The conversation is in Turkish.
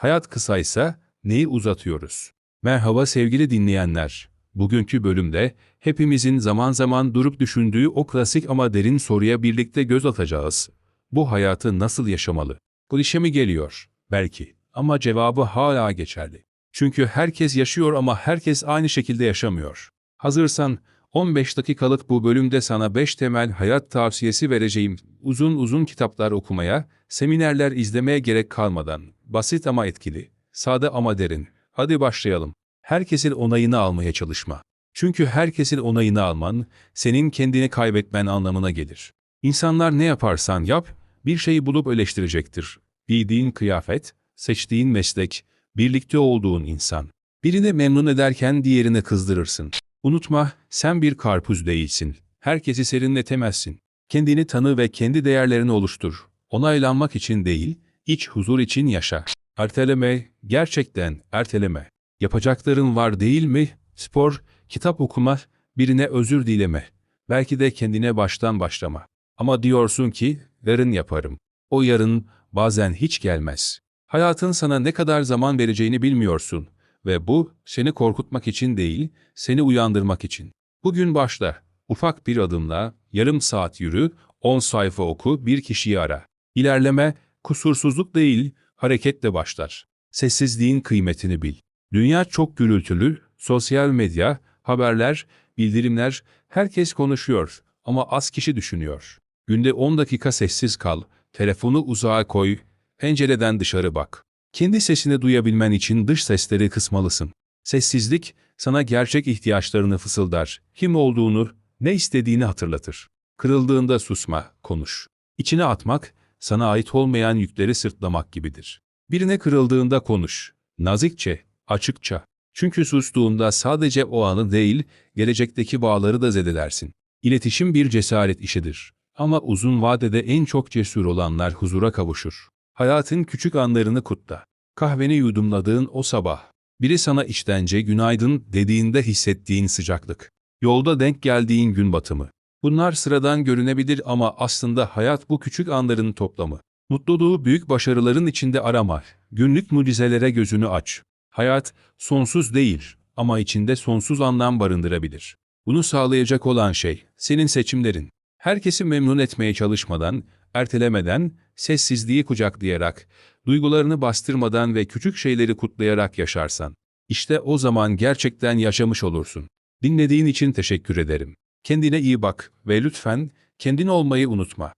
Hayat kısaysa neyi uzatıyoruz? Merhaba sevgili dinleyenler. Bugünkü bölümde hepimizin zaman zaman durup düşündüğü o klasik ama derin soruya birlikte göz atacağız. Bu hayatı nasıl yaşamalı? Klişe mi geliyor? Belki. Ama cevabı hala geçerli. Çünkü herkes yaşıyor ama herkes aynı şekilde yaşamıyor. Hazırsan 15 dakikalık bu bölümde sana 5 temel hayat tavsiyesi vereceğim. Uzun uzun kitaplar okumaya, seminerler izlemeye gerek kalmadan, basit ama etkili, sade ama derin. Hadi başlayalım. Herkesin onayını almaya çalışma. Çünkü herkesin onayını alman, senin kendini kaybetmen anlamına gelir. İnsanlar ne yaparsan yap, bir şeyi bulup eleştirecektir. Giydiğin kıyafet, seçtiğin meslek, birlikte olduğun insan. Birini memnun ederken diğerini kızdırırsın. Unutma, sen bir karpuz değilsin. Herkesi serinletemezsin. Kendini tanı ve kendi değerlerini oluştur. Onaylanmak için değil, iç huzur için yaşa. Erteleme, gerçekten erteleme. Yapacakların var değil mi? Spor, kitap okuma, birine özür dileme. Belki de kendine baştan başlama. Ama diyorsun ki, yarın yaparım. O yarın bazen hiç gelmez. Hayatın sana ne kadar zaman vereceğini bilmiyorsun. Ve bu seni korkutmak için değil, seni uyandırmak için. Bugün başla. Ufak bir adımla, yarım saat yürü, 10 sayfa oku, bir kişiyi ara. İlerleme, kusursuzluk değil, hareketle başlar. Sessizliğin kıymetini bil. Dünya çok gürültülü, sosyal medya, haberler, bildirimler, herkes konuşuyor ama az kişi düşünüyor. Günde 10 dakika sessiz kal, telefonu uzağa koy, pencereden dışarı bak. Kendi sesini duyabilmen için dış sesleri kısmalısın. Sessizlik, sana gerçek ihtiyaçlarını fısıldar, kim olduğunu, ne istediğini hatırlatır. Kırıldığında susma, konuş. İçine atmak, sana ait olmayan yükleri sırtlamak gibidir. Birine kırıldığında konuş. Nazikçe, açıkça. Çünkü sustuğunda sadece o anı değil, gelecekteki bağları da zedelersin. İletişim bir cesaret işidir. Ama uzun vadede en çok cesur olanlar huzura kavuşur. Hayatın küçük anlarını kutla. Kahveni yudumladığın o sabah. Biri sana içtence günaydın dediğinde hissettiğin sıcaklık. Yolda denk geldiğin gün batımı. Bunlar sıradan görünebilir ama aslında hayat bu küçük anların toplamı. Mutluluğu büyük başarıların içinde arama. Günlük mucizelere gözünü aç. Hayat sonsuz değil ama içinde sonsuz anlam barındırabilir. Bunu sağlayacak olan şey senin seçimlerin. Herkesi memnun etmeye çalışmadan, ertelemeden, sessizliği kucaklayarak, duygularını bastırmadan ve küçük şeyleri kutlayarak yaşarsan, işte o zaman gerçekten yaşamış olursun. Dinlediğin için teşekkür ederim. Kendine iyi bak ve lütfen kendin olmayı unutma.